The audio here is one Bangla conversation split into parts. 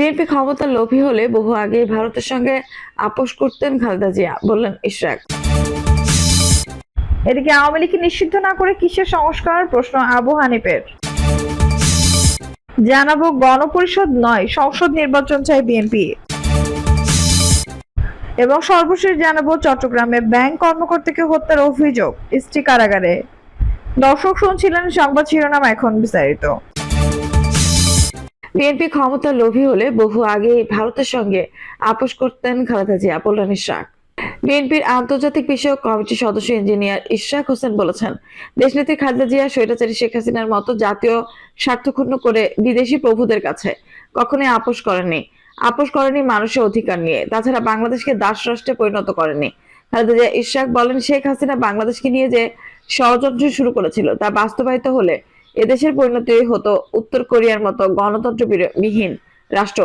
বিএনপি ক্ষমতার লোভী হলে বহু আগে ভারতের সঙ্গে আপোষ করতেন খালেদা জিয়া, বললেন ইশরাক। এদিকে আওয়ামী লীগকে নিষিদ্ধ না করে কিসের সংস্কার? প্রশ্ন আবু হানিফের। জানাব গণপরিষদ নয়, সংসদ নির্বাচন চাই বিএনপি। এবং সর্বশেষ জানাব চট্টগ্রামে ব্যাংক কর্মকর্তাকে হত্যার অভিযোগ স্ত্রী কারাগারে। দর্শক শুনছিলেন সংবাদ শিরোনাম এখন বিস্তারিত। বিএনপি ক্ষমতার লোভী হলে বহু আগে ভারতের সঙ্গে আপোষ করতেন খালেদা জিয়া বললেন ইশরাক। বিএনপির আন্তর্জাতিক বিষয়ক কমিটির সদস্য ইঞ্জিনিয়ার ইশরাক হোসেন বলেছেন, দেশনেত্রী খালেদা জিয়া, স্বৈরাচারী শেখ হাসিনার মতো জাতীয় স্বার্থক্ষুণ্ণ করে বিদেশি প্রভুদের কাছে কখনোই আপোষ করেননি। আপোষ করেনি মানুষের অধিকার নিয়ে। তাছাড়া বাংলাদেশকে দাস রাষ্ট্রে পরিণত করেনি খালেদা জিয়া, ইশরাক বলেন, শেখ হাসিনা বাংলাদেশকে নিয়ে যে ষড়যন্ত্র শুরু করেছিল তা বাস্তবায়িত হলে এদেশের পরিণতি হতো উত্তর কোরিয়ার মতো গণতন্ত্র বিহীন রাষ্ট্র।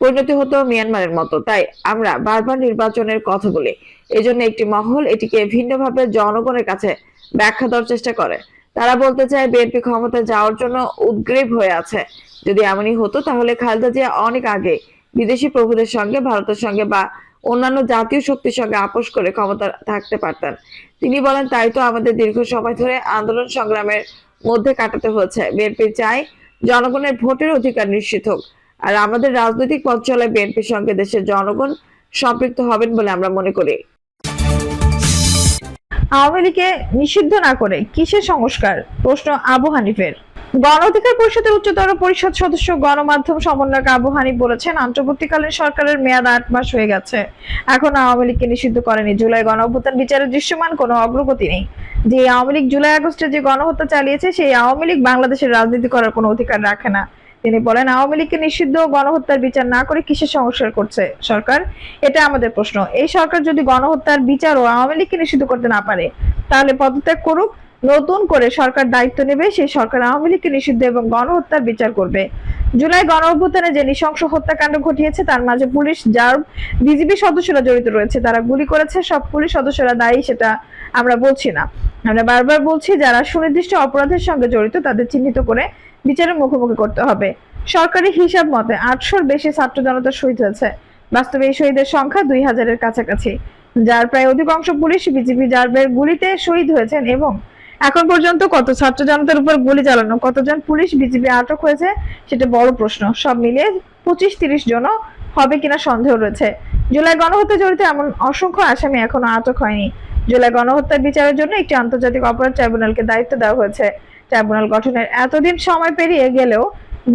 পরিণতি হতো মিয়ানমারের মতো। তাই আমরা বারবার নির্বাচনের কথা বলি। এজন্য একটি মহল এটিকে ভিন্নভাবে জনগণের কাছে ব্যাখ্যা দেওয়ার চেষ্টা করে। তারা বলতে চায়, বিএনপি ক্ষমতায় যাওয়ার জন্য উদ্গ্রীব হয়ে আছে। যদি এমনই হতো, তাহলে খালেদা জিয়া অনেক আগে বিদেশি প্রভুদের সঙ্গে, ভারতের সঙ্গে বা অন্যান্য জাতীয় শক্তির সঙ্গে আপোষ করে ক্ষমতা থাকতে পারতেন। তিনি বলেন, তাই তো আমাদের দীর্ঘ সময় ধরে আন্দোলন সংগ্রামের মধ্যে কাটাতে হয়েছে বিএনপি চাই জনগণের ভোটের অধিকার নিশ্চিত হোক। আর আমাদের রাজনৈতিক পথ চলায় বিএনপির সঙ্গে দেশের জনগণ সম্পৃক্ত হবেন বলে আমরা মনে করি। আওয়ামী লীগকে নিষিদ্ধ না করে কিসের সংস্কার? প্রশ্ন আবু হানিফের। গণ অধিকার পরিষদের উচ্চতর পরিষদ সদস্য গণমাধ্যম সমন্বয়ক আবু হানিফ বলেছেন অন্তর্বর্তীকালীন সরকারের মেয়াদ আট মাস হয়ে গেছে। এখন আওয়ামী লীগকে নিষিদ্ধ করেনি। জুলাই গণ অভ্যুত্থান বিচারে দৃশ্যমান কোনো অগ্রগতি নেই। যে আওয়ামী লীগ জুলাই আগস্টে যে গণহত্যা চালিয়েছে, সেই আওয়ামী লীগ বাংলাদেশের রাজনীতি করার কোনো অধিকার রাখে না। তিনি বলেন, আওয়ামী লীগকে নিষিদ্ধ গণহত্যার বিচার না করে কিসের সংস্কার করছে সরকার? এটা আমাদের প্রশ্ন। এই সরকার যদি গণহত্যার বিচার ও আওয়ামী লীগকে নিষিদ্ধ করতে না পারে, তাহলে পদত্যাগ করুক নতুন করে সরকার দায়িত্ব নেবে, সেই সরকার আওয়ামী লীগকে নিষিদ্ধ এবং গণহত্যার বিচার করবে। জুলাই গণ অভ্যুত্থানে যে নৃশংস হত্যাকাণ্ড ঘটিয়েছে, তার মাঝে পুলিশ যার বিজিবি সদস্যরা জড়িত রয়েছে। তারা গুলি করেছে, সব পুলিশ সদস্যরা দায়ী, সেটা আমরা বলছি না। আমরা বারবার বলছি, যারা সুনির্দিষ্ট অপরাধের সঙ্গে জড়িত, তাদের চিহ্নিত করে বিচারের মুখোমুখি করতে হবে। সরকারি হিসাব মতে, আটশোর বেশি ছাত্র জনতা শহীদ হয়েছে। বাস্তবে এই শহীদের সংখ্যা দুই হাজারের কাছাকাছি। যার প্রায় অধিকাংশ পুলিশ বিজিবি জারবের গুলিতে শহীদ হয়েছেন এবং এখন পর্যন্ত কত ছাত্র জনতার উপর গুলি চালানো, কতজন পুলিশ বিজিবি আটক হয়েছে সেটা বড় প্রশ্ন। সব মিলিয়ে পঁচিশ তিরিশ জনও হবে কিনা সন্দেহ রয়েছে। জুলাই গণহত্যা জড়িত এমন অসংখ্য আসামি এখনও আটক হয়নি। জুলাই গণহত্যার বিচারের জন্য একটি আন্তর্জাতিক অপরাধ ট্রাইব্যুনালকে দায়িত্ব দেওয়া হয়েছে। ট্রাইব্যুনাল গঠনের এতদিন সময় পেরিয়ে গেলেও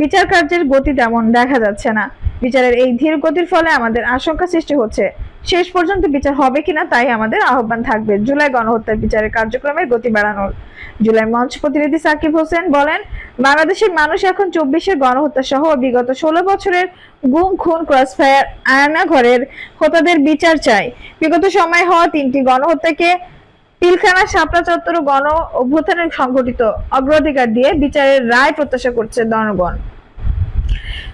বিচার কার্যের গতি তেমন দেখা যাচ্ছে না। বিচারের এই ধীর গতির ফলে আমাদের আশঙ্কা সৃষ্টি হচ্ছে। শেষ পর্যন্ত বিচার হবে কিনা তাই আমাদের আহ্বান থাকবে। জুলাই গণহত্যার বিচারের কার্যক্রমের গতি বাড়ানোর। জুলাই মঞ্চ প্রতিনিধি সাকিব হোসেন বলেন, বাংলাদেশের মানুষ এখন চব্বিশের গণহত্যা সহ বিগত ষোলো বছরের গুম, খুন, ক্রসফায়ার আয়না ঘরের হতাদের বিচার চাই। বিগত সময় হওয়া তিনটি গণহত্যাকে পিলখানা শাপলা চত্বর গণ অভ্যুত্থানের সংগঠিত অগ্রাধিকার দিয়ে বিচারের রায় প্রত্যাশা করছে জনগণ।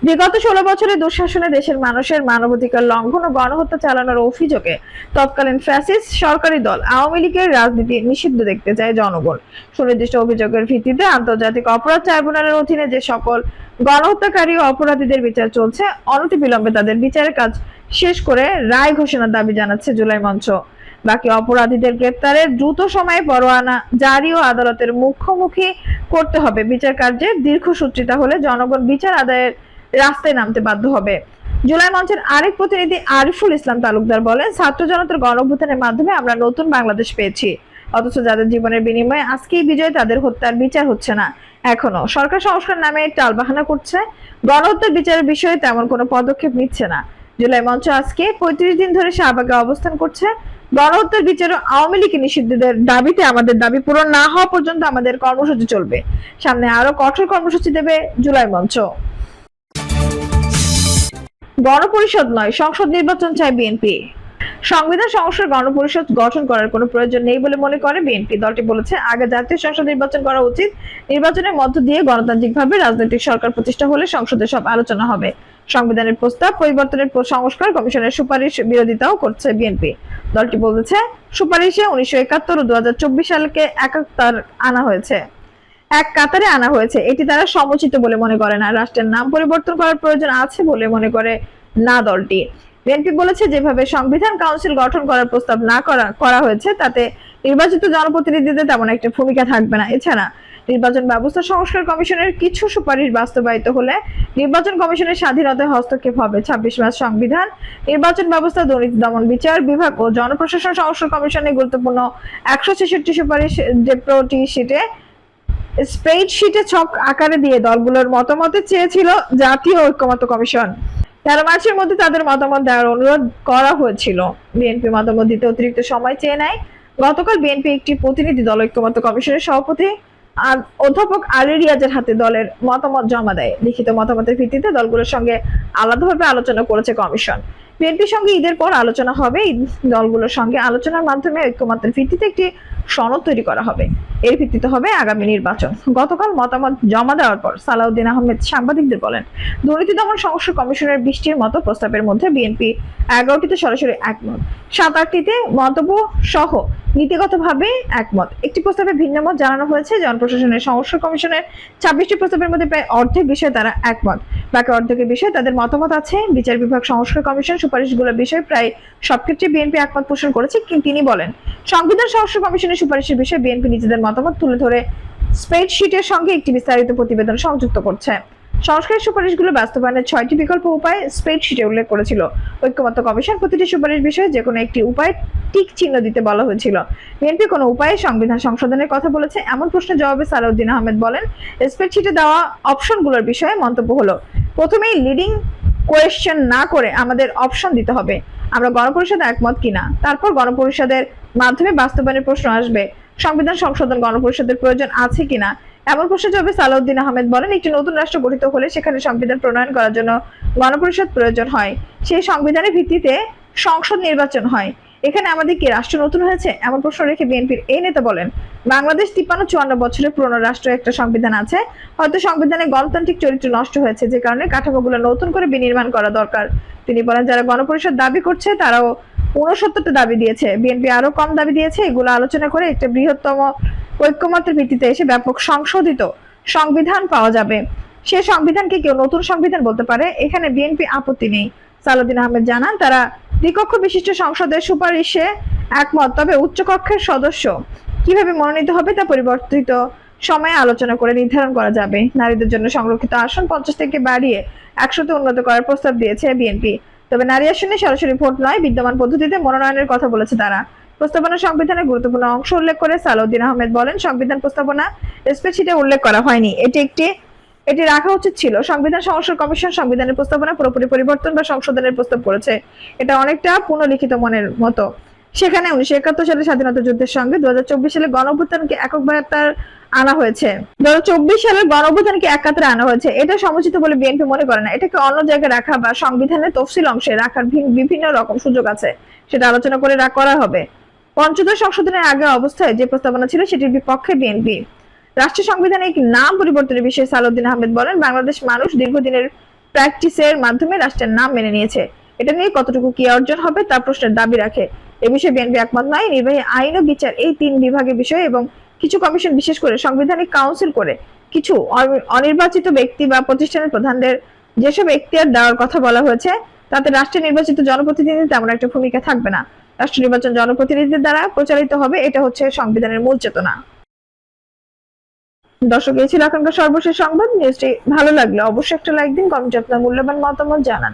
বিগত ষোলো বছরে দুঃশাসনে দেশের মানুষের মানবাধিকার লঙ্ঘন ও গণহত্যা চালানোর অভিযোগে তৎকালীন ফ্যাসিস্ট সরকারি দল আওয়ামী লীগের রাজনীতি নিষিদ্ধ দেখতে চায় জনগণ। সুনির্দিষ্ট অভিযোগের ভিত্তিতে আন্তর্জাতিক অপরাধ ট্রাইব্যুনালের অধীনে যে সকল গণহত্যাকারী ও অপরাধীদের বিচার চলছে, অনতিবিলম্বে তাদের বিচারের কাজ শেষ করে রায় ঘোষণার দাবি জানাচ্ছে জুলাই মঞ্চ। বাকি অপরাধীদের গ্রেপ্তারের দ্রুত সময়ে পরোয়ানা জারি ও আদালতের মুখোমুখি করতে হবে। বিচার কার্যের দীর্ঘসূত্রিতা হলে জনগণ বিচার আদায়ের রাস্তায় নামতে বাধ্য হবে। জুলাই মঞ্চের আরেক প্রতিনিধি আরিফুল ইসলাম তালুকদার বলেন, ছাত্র জনতার গণঅভ্যুত্থানের মাধ্যমে আমরা নতুন বাংলাদেশ পেয়েছি। অথচ যাদের জীবনের বিনিময়ে আজকেই বিজয়, তাদের হত্যার বিচার হচ্ছে না। এখনও সরকার সংস্কার নামে টালবাহানা করছে। গণহত্যার বিচারের বিষয়ে তেমন কোনো পদক্ষেপ নিচ্ছে না। জুলাই মঞ্চ আজকে পঁয়ত্রিশ দিন ধরে শাহবাগে অবস্থান করছে। গণহত্যার বিচারে আওয়ামী লীগ নিষিদ্ধদের দাবিতে আমাদের দাবি পূরণ না হওয়া পর্যন্ত আমাদের কর্মসূচি চলবে। সামনে আরও কঠোর কর্মসূচি দেবে জুলাই মঞ্চ। গণপরিষদ নয়, সংসদ নির্বাচন চায় বিএনপি। সংবিধান সংস্কার গণপরিষদ গঠন করার কোনো প্রয়োজন নেই বলে মনে করে বিএনপি। দলটি বলেছে, আগে জাতীয় সংসদ নির্বাচন করা উচিত। নির্বাচনের মধ্য দিয়ে গণতান্ত্রিকভাবে রাজনৈতিক সরকার প্রতিষ্ঠা হলে সংসদে সব আলোচনা হবে। সংবিধানের প্রস্তাব পরিবর্তনের সংস্কার কমিশনের সুপারিশ বিরোধিতাও করছে বিএনপি। দলটি বলেছে, সুপারিশে উনিশশো একাত্তর ও দু সালকে একাত্তর আনা হয়েছে। এক কাতারে আনা হয়েছে। এটি তারা সমুচিত বলে মনে করে না। রাষ্ট্রের নাম পরিবর্তন করার প্রয়োজন আছে বলে মনে করে না দলটি। বিএনপি বলেছে যেভাবে সংবিধান কাউন্সিল গঠন করার প্রস্তাব না করা করা হয়েছে, তাতে নির্বাচিত জনপ্রতিনিধিদের তেমন একটা ভূমিকা থাকবে না। এছাড়া নির্বাচন ব্যবস্থা সংস্কার কমিশনের কিছু সুপারিশ বাস্তবায়িত হলে নির্বাচন কমিশনের স্বাধীনতায় হস্তক্ষেপ হবে। ছাব্বিশ মাস সংবিধান, নির্বাচন ব্যবস্থা, দুর্নীতি দমন বিচার বিভাগ ও জনপ্রশাসন সংস্কার কমিশনের গুরুত্বপূর্ণ একশো ছেষট্টি সুপারিশ ডেপ্রোটি শিটে স্প্রেডশিটে ছক আকারে দিয়ে দলগুলোর মতামতে চেয়েছিল জাতীয় ঐক্যমত্য কমিশন। তেরো মার্চের মধ্যে তাদের মতামত দেওয়ার অনুরোধ করা হয়েছিল। বিএনপি মতামত দিতে অতিরিক্ত সময় চেয়ে নেয়। গতকাল বিএনপি একটি প্রতিনিধি দল ঐক্যমত্য কমিশনের সভাপতি আর অধ্যাপক আলী রিয়াজের হাতে দলের মতামত জমা দেয়। লিখিত মতামতের ভিত্তিতে দলগুলোর সঙ্গে আলাদাভাবে আলোচনা করেছে কমিশন। বিএনপির সঙ্গে ঈদের পর আলোচনা হবে। দলগুলোর সঙ্গে আলোচনার মাধ্যমে ঐক্যমতের ভিত্তিতে একটি সনদ তৈরি করা হবে। এর ভিত্তিতে হবে আগামী নির্বাচন। গতকাল মতামত জমা দেওয়ার পর সালাউদ্দিন আহমেদ সাংবাদিকদের বলেন, দুর্নীতি দমন সংস্কার কমিশনের বৃষ্টির মতো প্রস্তাবের মধ্যে বিএনপি এগারোটিতে সরাসরি একমত। সাত আটটিতে মন্তব্য সহ নীতিগতভাবে একমত। একটি প্রস্তাবে ভিন্ন মত জানানো হয়েছে। জনপ্রশাসনের সংস্কার কমিশনের ছাব্বিশটি প্রস্তাবের মধ্যে প্রায় অর্ধেক বিষয়ে তারা একমত। বাকি অর্ধেকের বিষয়ে তাদের মতামত আছে। বিচার বিভাগ সংস্কার কমিশন সুপারিশগুলোর বিষয়ে প্রায় সব ক্ষেত্রে বিএনপি একমত পোষণ করেছে। কিন্তু তিনি বলেন, সংবিধান সংস্কার কমিশনের সুপারিশের বিষয়ে বিএনপি নিজেদের মতামত তুলে ধরে স্প্রেডশিটের সঙ্গে একটি বিস্তারিত প্রতিবেদন সংযুক্ত করছে। সংস্কারের সুপারিশগুলো বাস্তবায়নের ছয়টি বিকল্প উপায় স্প্রেডশিটে উল্লেখ করেছিল। ঐক্যমত্য কমিশন প্রতিটি সুপারিশ বিষয়ে যে কোনো একটি উপায় টিক চিহ্ন দিতে বলা হয়েছিল। বিএনপি কোনো উপায়ে সংবিধান সংশোধনের কথা বলেছে, এমন প্রশ্নের জবাবে সালাউদ্দিন আহমেদ বলেন, স্প্রেডশিটে দেওয়া অপশনগুলোর বিষয়ে মন্তব্য হলো, প্রথমেই লিডিং কোয়েশ্চেন না করে আমাদের অপশন দিতে হবে। আমরা গণপরিষদে একমত কিনা? তারপর গণপরিষদের মাধ্যমে বাস্তবায়নের প্রশ্ন আসবে। সংবিধান সংশোধন গণপরিষদের প্রয়োজন আছে কিনা? এমন প্রশ্নের জবাবে সালাউদ্দিন আহমেদ বলেন, একটি নতুন রাষ্ট্র গঠিত হলে সেখানে সংবিধান প্রণয়ন করার জন্য গণপরিষদ প্রয়োজন হয়। সেই সংবিধানের ভিত্তিতে সংসদ নির্বাচন হয়। এখানে আমাদের কি রাষ্ট্র নতুন হয়েছে? এমন প্রশ্ন রেখে বিএনপির এই নেতা বলেন, বাংলাদেশ তিপ্পান্ন চুয়ান্ন বছরের পুরনো রাষ্ট্র একটা সংবিধান আছে। হয়তো সংবিধানে গণতান্ত্রিক চরিত্র নষ্ট হয়েছে, যে কারণে কাঠামোগুলো নতুন করে বিনির্মাণ করা দরকার। তিনি বলেন, যারা গণপরিষদ দাবি করছে, তারাও উনসত্তরটা দাবি দিয়েছে। বিএনপি আরও কম দাবি দিয়েছে। এগুলো আলোচনা করে একটা বৃহত্তম ঐক্যমতের ভিত্তিতে এসে ব্যাপক সংশোধিত সংবিধান পাওয়া যাবে। সে সংবিধানকে কেউ নতুন সংবিধান বলতে পারে? এখানে বিএনপি আপত্তি নেই। সালাউদ্দিন আহমেদ জানান, তারা দ্বিকক্ষ বিশিষ্ট সংসদের সুপারিশে একমত, তবে উচ্চকক্ষের সদস্য কীভাবে মনোনীত হবে তা পরিবর্তিত সময়ে আলোচনা করে নির্ধারণ করা যাবে। নারীদের জন্য সংরক্ষিত আসন পঞ্চাশ থেকে বাড়িয়ে একশোতে উন্নত করার প্রস্তাব দিয়েছে বিএনপি। তবে নারী আসনে সরাসরি ভোট নয়, বিদ্যমান পদ্ধতিতে মনোনয়নের কথা বলেছে তারা। প্রস্তাবনা সংবিধানের গুরুত্বপূর্ণ অংশ উল্লেখ করে সালাউদ্দিন আহমেদ বলেন, সংবিধান প্রস্তাবনা স্প্রেডশিটে উল্লেখ করা হয়নি। এটি একটি, এটি রাখা উচিত ছিল। সংবিধান সংস্কার কমিশন সংবিধানের প্রস্তাবনা পুরোপুরি পরিবর্তন বা সংশোধনের প্রস্তাব করেছে। এটা অনেকটা পুনঃলিখিত মনের মতো। সেখানে উনিশশো একাত্তর সালে স্বাধীনতা যুদ্ধের সঙ্গে দু সালে গণঅভ্যুত্থানকে এককভাবে তার আনা হয়েছে। দু সালের গণঅভ্যুত্থানকে এক কাতারে আনা হয়েছে। এটা সমুচিত বলে বিএনপি মনে করে না। এটাকে অন্য জায়গায় রাখা বা সংবিধানের তফসিল অংশে রাখার বিভিন্ন রকম সুযোগ আছে। সেটা আলোচনা করে করা হবে। পঞ্চদশ সংশোধনের আগে অবস্থায় যে প্রস্তাবনা ছিল সেটির বিপক্ষে বিএনপি। রাষ্ট্র সংবিধানিক নাম পরিবর্তনের বিষয়ে সালাউদ্দিন আহমেদ বলেন, বাংলাদেশ মানুষ দীর্ঘদিনের প্র্যাকটিসের মাধ্যমে রাষ্ট্রের নাম মেনে নিয়েছে। এটা নিয়ে কতটুকু কি অর্জন হবে তা প্রশ্নের দাবি রাখে। এ বিষয়ে বিএনপি একমত নয় নির্বাহী আইন ও বিচার এই তিন বিভাগের বিষয়ে এবং কিছু কমিশন বিশেষ করে সাংবিধানিক কাউন্সিল করে কিছু অনির্বাচিত ব্যক্তি বা প্রতিষ্ঠানের প্রধানদের যেসব এখতিয়ার দেওয়ার কথা বলা হয়েছে, তাতে রাষ্ট্রের নির্বাচিত জনপ্রতিনিধি তেমন একটা ভূমিকা থাকবে না। রাষ্ট্র নির্বাচন জনপ্রতিনিধিদের দ্বারা পরিচালিত হবে, এটা হচ্ছে সংবিধানের মূল চেতনা। দর্শক, এই ছিল এখনকার সর্বশেষ সংবাদ। নিউজটি ভালো লাগলে অবশ্যই একটা লাইক দিন, কমেন্টে আপনার মূল্যবান মতামত জানান।